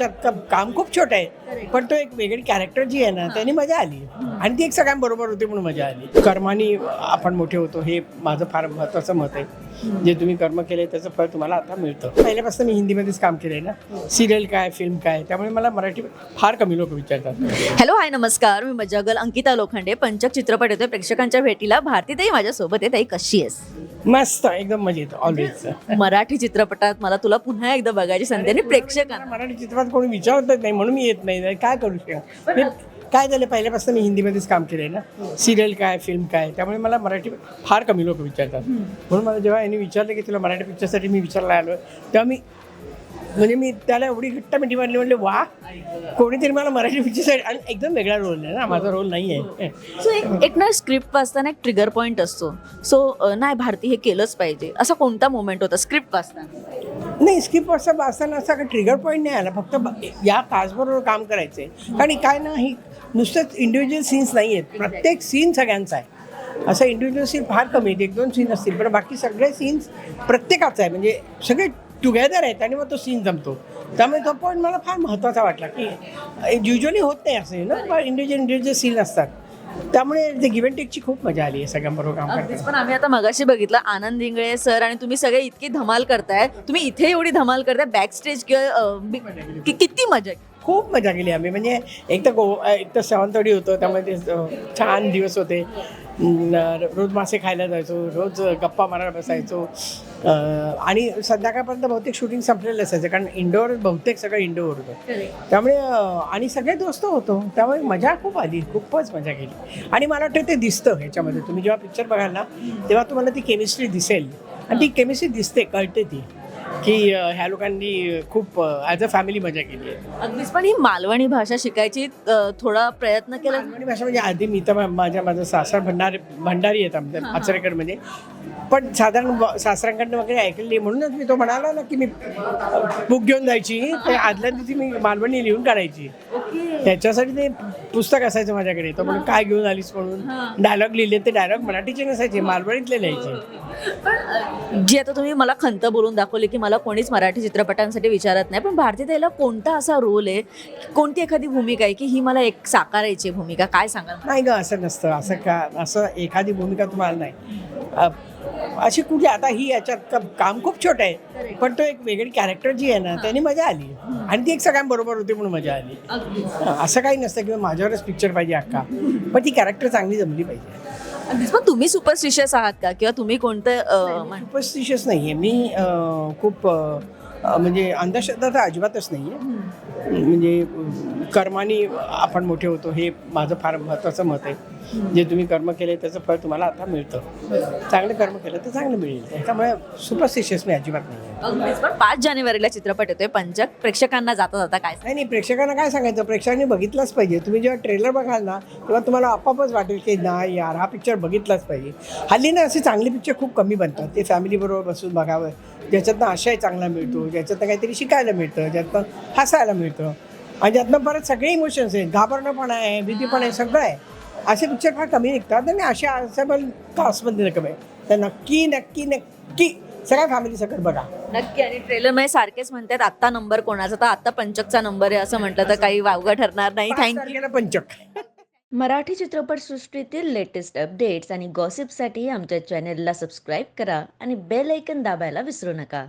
याच्यात क- काम खूप छोटं आहे. पण तो एक वेगळी कॅरेक्टर जी आहे ना त्याने मजा आली. आणि ती एक सगळ्यांबरोबर होती म्हणून मजा आली. कर्माने आपण मोठे होतो हे माझं फार महत्त्वाचं मत आहे. जे तुम्ही कर्म केले त्याचं फळ तुम्हाला आता मिळतं. पहिल्यापासून मी हिंदीमध्येच काम केलंय ना. सिरियल काय फिल्म काय त्यामुळे मला मराठी फार कमी लोक विचारतात. हॅलो हाय नमस्कार. मी मजागल अंकिता लोखंडे पंचक चित्रपट येतोय प्रेक्षकांच्या भेटीला. भारती ताई माझ्यासोबत आहे. ताई कशी आहेस? मस्त एकदम मजेत ऑलवेज मराठी चित्रपटात मला तुला पुन्हा एकदा बघायची संधी आणि प्रेक्षकांना. मराठी चित्रपट कोणी विचारतच नाही म्हणून मी येत नाही. काय करू शकत? मी काय झालं पहिल्यापासून मी हिंदीमध्येच काम केलंय ना. सिरियल काय फिल्म काय त्यामुळे मला मराठी फार कमी लोक विचारतात. म्हणून मला जेव्हा यांनी विचारलं की तुला मराठी पिक्चरसाठी मी विचारला आलो तेव्हा मी म्हणजे मी त्याला एवढी घट्ट मिठी मारली म्हणले वा कोणीतरी मला मराठी पिक्चरसाठी आणि एकदम वेगळा रोल आहे ना माझा रोल नाही आहे सो एक एक ना स्क्रिप्ट वाचताना एक ट्रिगर पॉईंट असतो. सो नाही भारती हे केलंच पाहिजे. असा कोणता मोमेंट होता स्क्रिप्ट वाचताना? नाही स्किप असं असताना असा काही ट्रिगर पॉईंट नाही आला. फक्त या काचबरोबर काम करायचं आहे आणि काय ना ही नुसतंच इंडिव्हिज्युअल सीन्स नाही आहेत प्रत्येक सीन सगळ्यांचा आहे. असं इंडिव्हिज्युअल सीन फार कमी आहेत. एक दोन सीन असतील पण बाकी सगळे सीन्स प्रत्येकाचा आहे. म्हणजे सगळे टुगेदर आहेत आणि मग तो सीन जमतो. त्यामुळे तो पॉईंट मला फार महत्त्वाचा वाटला की युजली होत नाही असं ना इंडिव्हिज्युअल इंडिव्हिज्युअल सीन असतात. त्यामुळे ते गिव्हन टेकची खूप मजा आली आहे सगळ्यांबरोबर काम करताना. पण आम्ही आता मगाशी बघितलं आनंद इंगळे सर आणि तुम्ही सगळे इतकी धमाल करताय. तुम्ही इथे एवढी धमाल करताय बॅक स्टेज किती मजा खूप मजा केली आम्ही. म्हणजे एक तर गो एक तर सावंतवाडी होतं त्यामुळे ते छान दिवस होते. रोज मासे खायला जायचो रोज गप्पा मारायला बसायचो. आणि संध्याकाळपर्यंत बहुतेक शूटिंग संपलेलं असायचं कारण इंडोर बहुतेक सगळं इंडोर होतं. त्यामुळे आणि सगळे दोस्त होतो त्यामुळे मजा खूप आली खूपच मजा केली. आणि मला वाटतं ते दिसतं ह्याच्यामध्ये. तुम्ही जेव्हा पिक्चर बघाल ना तेव्हा तुम्हाला ती केमिस्ट्री दिसेल. आणि ती केमिस्ट्री दिसते कळते ती. की ह्या लोकांनी खूप ॲज अ फॅमिली मजा केली आहे. अगदीच. पण ही मालवणी भाषा शिकायची अं, थोडा प्रयत्न केला? मालवणी भाषा म्हणजे आधी मी तर मा- माझ्या माझं सासर भंडार भंडारी आहेत आमच्या आचरेकर म्हणजे पण साधारण ब- सासऱ्यांकडनं वगैरे ऐकलेली म्हणूनच मी तो म्हणाला ना की मी बुक घेऊन जायची. ते आदल्या दिवशी मी मालवणी लिहून काढायची. त्याच्यासाठी ते पुस्तक असायचं माझ्याकडे. तो म्हणून काय घेऊन आलीस? म्हणून डायलॉग लिहिले. ते डायलॉग मराठीचे नसायचे मालवणीतले लिहायचे. जी आता तुम्ही मला खंत बोलून दाखवली की मला कोणीच मराठी चित्रपटांसाठी विचारत नाही पण भारती ताईला कोणता असा रोल आहे? कोणती एखादी भूमिका आहे की ही मला एक साकारायची भूमिका? काय सांगाल? नाही ग असं नसतं. असं का असं एखादी भूमिका तुम्हाला नाही. अशी कुठे आता ही याच्यात काम खूप छोटं आहे पण तो एक वेगळी कॅरेक्टर जी आहे ना त्याने मजा आली. आणि ती एक सगळ्यांबरोबर होती म्हणून मजा आली. असं काही नसतं किंवा माझ्यावरच पिक्चर पाहिजे अक्का पण ती कॅरेक्टर चांगली जमली पाहिजे. अगदीच. तुम्ही सुपरस्टिशियस आहात का? किंवा तुम्ही कोणतं अं, म्हण- सुपरस्टिशियस नाही आहे मी अ, खूप अ, म्हणजे अंधश्रद्धा तर अजिबातच नाही आहे म्हणजे कर्माने आपण मोठे होतो हे माझं फार महत्त्वाचं मत आहे. जे तुम्ही कर्म केले त्याचं फळ तुम्हाला आता मिळतं. चांगलं कर्म केलं तर चांगलं मिळेल. त्यामुळे सुपरस्टिशियस मी अजिबात नाही अगदीच पण पाच जानेवारीला चित्रपट येतोय पंचक. प्रेक्षकांना जाता जाता काय नाही नाही प्रेक्षकांना काय सांगायचं? प्रेक्षकांनी बघितलंच पाहिजे. तुम्ही जेव्हा ट्रेलर बघाल ना तेव्हा तुम्हाला आपापच वाटेल की नाही यार हा पिक्चर बघितलाच पाहिजे. हल्ली ना असे चांगले पिक्चर खूप कमी बनतात. ते फॅमिलीबरोबर बसून बघावं. ज्याच्यातनं आशय चांगला मिळतो ज्याच्यातनं काहीतरी शिकायला मिळतं ज्यातनं हसायला मिळतं. आणि ज्यातनं परत सगळे इमोशन्स आहेत घाबरणं पण आहे भीती पण आहे सगळं आहे. असे पिक्चर फार कमी निघतात आणि अशा असेबल कास्टमध्ये आहे तर नक्की नक्की नक्की सगळ्या फॅमिली सकट बघा. नक्की. आणि ट्रेलरमध्ये सारखेच म्हणतात आत्ता नंबर कोणाचा तर आत्ता पंचकचा नंबर आहे असं म्हटलं तर काही वावगं ठरणार नाही. थँक्यू पंचक. मराठी चित्रपटसृष्टीतील लेटेस्ट अपडेट्स आणि गॉसिपसाठी आमच्या चॅनेलला सबस्क्राईब करा आणि बेल ऐकन दाबायला विसरू नका.